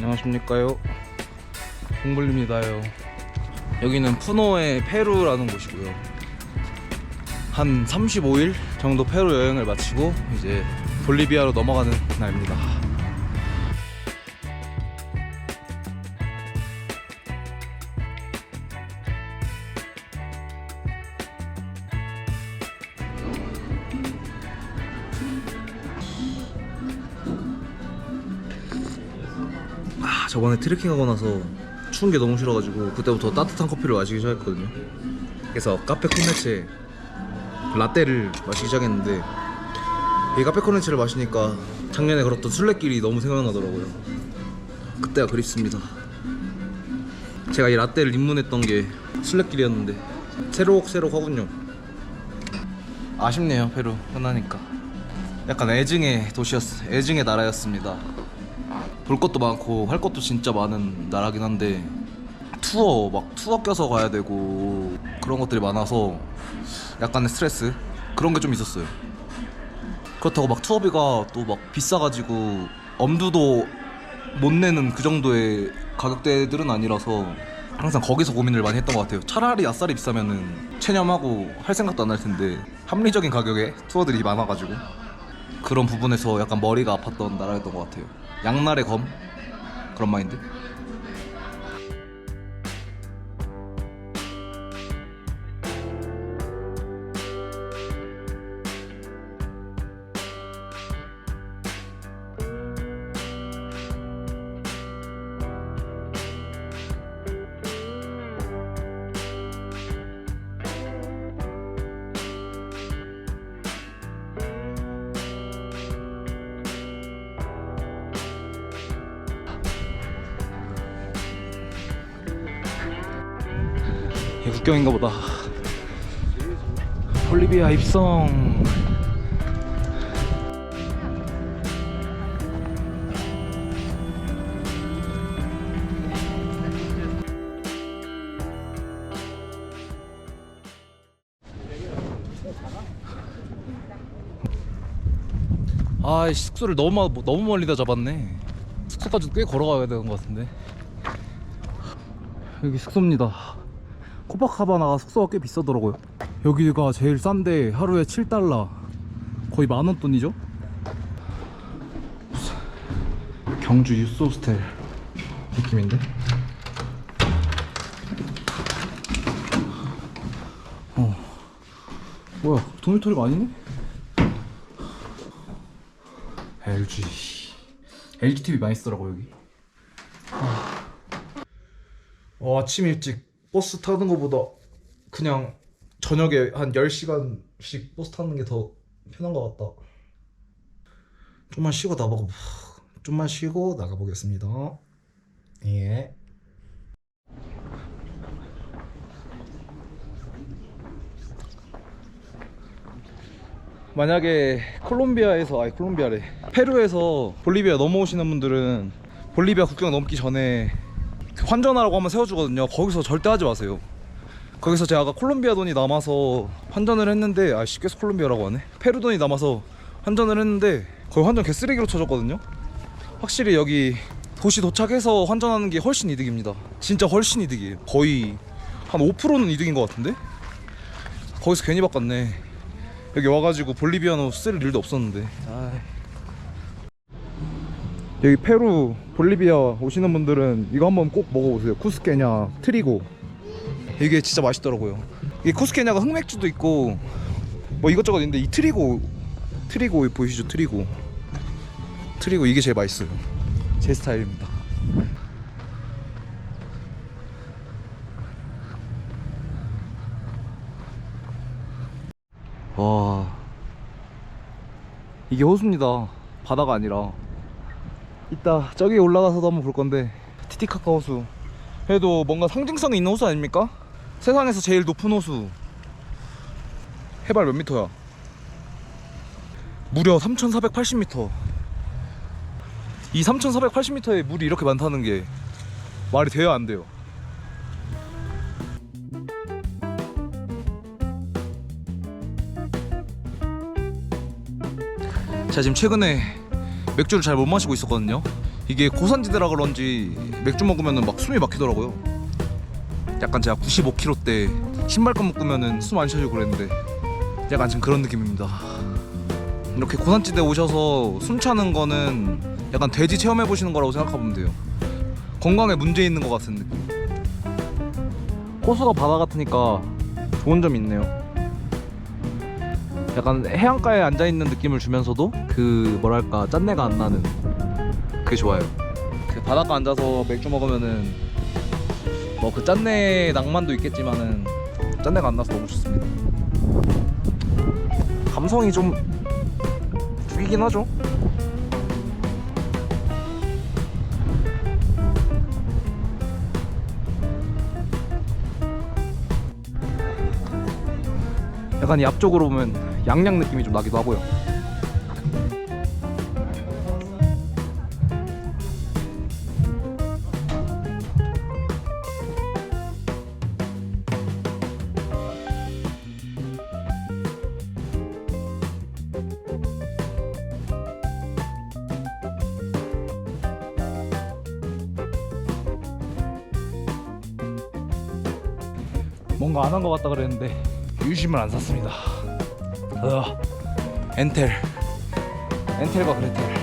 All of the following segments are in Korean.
안녕하십니까요? 홍블입니다요. 여기는 푸노의 페루라는 곳이고요. 한 35일 정도 페루 여행을 마치고 이제 볼리비아로 넘어가는 날입니다 저번에 트레킹하고 나서 추운 게 너무 싫어가지고 그때부터 따뜻한 커피를 마시기 시작했거든요. 그래서 카페 콘네체 라떼를 마시기 시작했는데 이 카페 콘네체를 마시니까 작년에 걸었던 순례길이 너무 생각나더라고요. 그때가 그립습니다. 제가 이 라떼를 입문했던 게 순례길이었는데 새록새록 하군요. 아쉽네요 페루. 끝나니까. 약간 애증의 도시였어 애증의 나라였습니다 볼 것도 많고 할 것도 진짜 많은 나라긴 한데 투어 막 투어 껴서 가야 되고 그런 것들이 많아서 약간의 스트레스 그런 게 좀 있었어요. 그렇다고 막 투어비가 또 막 비싸가지고 엄두도 못 내는 그 정도의 가격대들은 아니라서 항상 거기서 고민을 많이 했던 것 같아요. 차라리 아싸리 비싸면은 체념하고 할 생각도 안 할 텐데 합리적인 가격에 투어들이 많아가지고 그런 부분에서 약간 머리가 아팠던 나라였던 것 같아요. 양날의 검 그런 마인드. 국경인가 보다. 볼리비아 입성. 아, 숙소를 너무 마- 너무 멀리다 잡았네. 숙소까지 꽤 걸어가야 되는 것 같은데. 여기 숙소입니다. 코파카바나가 숙소가 꽤 비싸더라고요. 여기가 제일 싼데 하루에 7달러. 거의 만원 돈이죠? 경주 유스 호스텔 느낌인데? 어. 뭐야, 도미토리가 아니네? LG. LG TV 많이 쓰더라고 여기. 어, 아침 일찍 버스 타는 것보다 그냥 저녁에 한 10시간씩 버스 타는 게 더 편한 것 같다. 좀만 쉬고 나가보 좀만 쉬고 나가보겠습니다. 예. 만약에 콜롬비아에서 아니 콜롬비아래 페루에서 볼리비아 넘어오시는 분들은 볼리비아 국경 넘기 전에 그 환전하라고 한번 세워주거든요. 거기서 절대 하지 마세요. 거기서 제가 아까 콜롬비아 돈이 남아서 환전을 했는데 아씨 계속 콜롬비아라고 하네. 페루 돈이 남아서 환전을 했는데 거의 환전 개쓰레기로 쳐줬거든요. 확실히 여기 도시 도착해서 환전하는 게 훨씬 이득입니다. 진짜 훨씬 이득이에요. 거의 한 5%는 이득인 것 같은데? 거기서 괜히 바꿨네. 여기 와가지고 볼리비아노 쓸 일도 없었는데. 아이. 여기 페루, 볼리비아 오시는 분들은 이거 한번 꼭 먹어보세요. 쿠스케냐, 트리고. 이게 진짜 맛있더라고요. 이 쿠스케냐가 흑맥주도 있고 뭐 이것저것 있는데 이 트리고, 트리고 보이시죠? 트리고. 트리고 이게 제일 맛있어요. 제 스타일입니다. 와 이게 호수입니다 바다가 아니라 이따 저기 올라가서도 한번 볼 건데 티티카카 호수 그래도 뭔가 상징성이 있는 호수 아닙니까? 세상에서 제일 높은 호수 해발 몇 미터야? 무려 3480m 이 3480m에 물이 이렇게 많다는 게 말이 돼요 안 돼요? 제가 지금 최근에 맥주를 잘 못 마시고 있었거든요. 이게 고산지대라 그런지 맥주 먹으면은 막 숨이 막히더라고요. 약간 제가 95kg 때 신발끈 묶으면은 숨안 쉬어지고 그랬는데 약간 지금 그런 느낌입니다. 이렇게 고산지대 오셔서 숨 차는 거는 약간 돼지 체험해 보시는 거라고 생각하면 돼요. 건강에 문제 있는 것 같은 느낌. 호수가 바다 같으니까 좋은 점이 있네요. 약간 해안가에 앉아 있는 느낌을 주면서도 그 뭐랄까 짠내가 안 나는 그게 좋아요. 그 바닷가 앉아서 맥주 먹으면은 뭐 그 짠내 낭만도 있겠지만은 짠내가 안 나서 너무 좋습니다. 감성이 좀 죽이긴 하죠. 약간 이 앞쪽으로 보면 양양 느낌이 좀 나기도 하고요. 뭔가 안 한 것 같다 그랬는데 유심을 안 샀습니다. 어, 엔텔, 엔텔과 그레텔.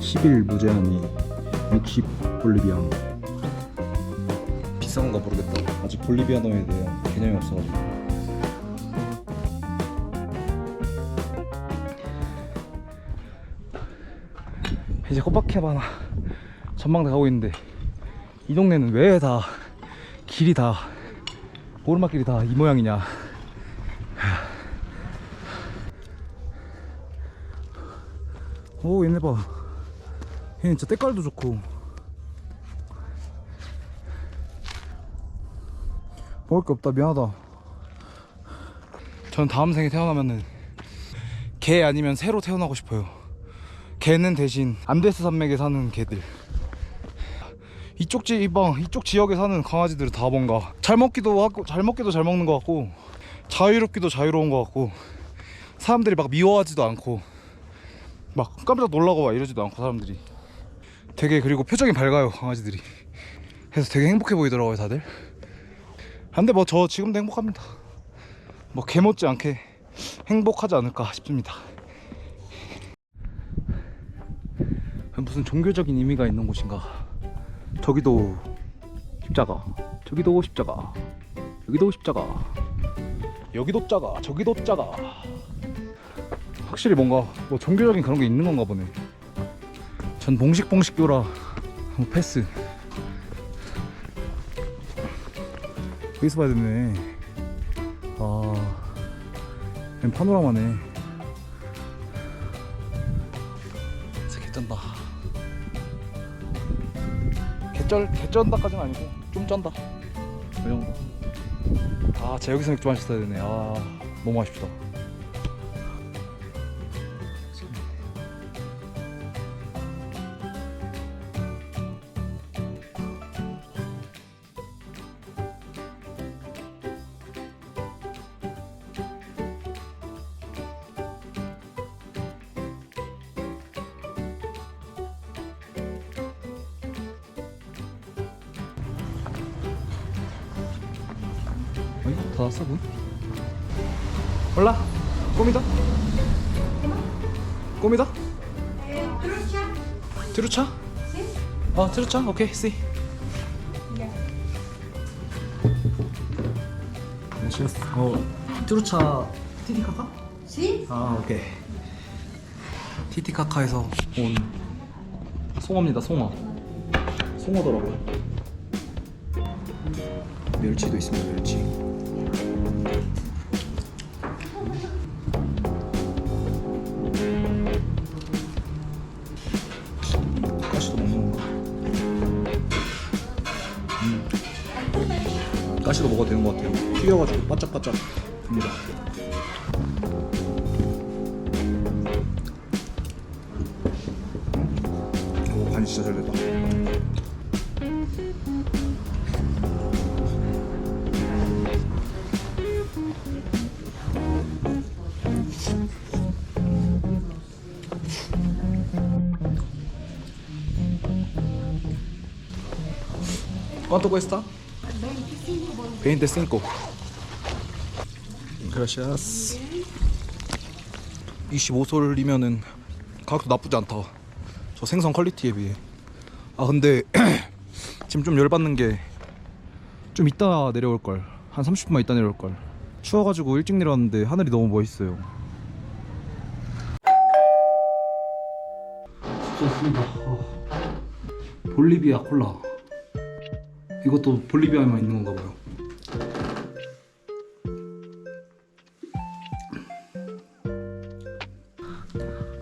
10일 무제한이 60 볼리비안 비싼 건가 모르겠다. 아직 볼리비아노에 대한 개념이 없어가지고 이제 코파케바나 전망대 가고 있는데 이 동네는 왜 다 길이 다 오르막길이 다 이 모양이냐. 오 얘네 봐. 얘네 진짜 때깔도 좋고. 먹을 게 없다. 미안하다. 전 다음 생에 태어나면은 개 아니면 새로 태어나고 싶어요. 개는 대신 안데스 산맥에 사는 개들 이쪽 지방 이쪽 지역에 사는 강아지들은 다 뭔가 잘 먹기도 하고 잘 먹기도 잘 먹는 것 같고 자유롭기도 자유로운 것 같고 사람들이 막 미워하지도 않고 막 깜짝 놀라고 막 이러지도 않고 사람들이. 되게 그리고 표정이 밝아요 강아지들이. 그래서 되게 행복해 보이더라고요 다들. 근데 뭐 저 지금도 행복합니다. 뭐 개 못지 않게 행복하지 않을까 싶습니다. 무슨 종교적인 의미가 있는 곳인가 저기도 십자가 저기도 십자가 여기도 십자가 여기도 자가 저기도 자가. 확실히 뭔가 뭐 종교적인 그런 게 있는 건가 보네. 전 봉식봉식교라. 한번 패스. 여기서 봐야 되네. 아웬 파노라마네. 진짜 개쩐다 개쩔 개쩐다까지는 아니고 좀 쩐다. 그 정도. 아 제가 여기서 맥주 마셨어야 되네. 아 너무 아쉽다 어이? 다 왔어 문? 올라. 꼬미다? 꼬미다? 트루차? 어 트루차? 오케이 씨어 트루차 티티카카? 아 오케이. 티티카카에서 온 송어입니다 송어. 송어더라고요. 멸치도 있습니다 멸치 다시도 먹어도 되는 것 같아요. 튀겨가지고 바짝바짝 됩니다. 오, 간이 진짜 잘 됐다. ¿Cuánto? 25. Gracias. 25솔이면은 가격도 나쁘지 않다. 저 생선 퀄리티에 비해. 아 근데 지금 좀 열받는 게 좀 이따 내려올 걸. 한 30분만 이따 내려올 걸. 추워가지고 일찍 내려왔는데 하늘이 너무 멋있어요. 좋습니다. 볼리비아 콜라. 이것도 볼리비아에만 있는 건가 봐요.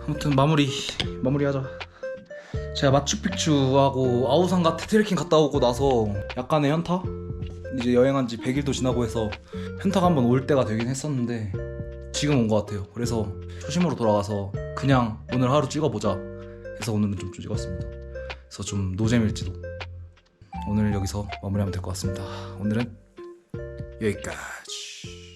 아무튼 마무리 마무리하자. 제가 마추픽추하고 아우상가 트레킹 갔다 오고 나서 약간의 현타? 이제 여행한 지 100일도 지나고 해서 현타가 한번 올 때가 되긴 했었는데 지금 온 것 같아요. 그래서 초심으로 돌아가서 그냥 오늘 하루 찍어보자 해서 오늘은 좀 찍었습니다. 그래서 좀 노잼일지도 오늘 여기서 마무리하면 될 것 같습니다. 오늘은 여기까지.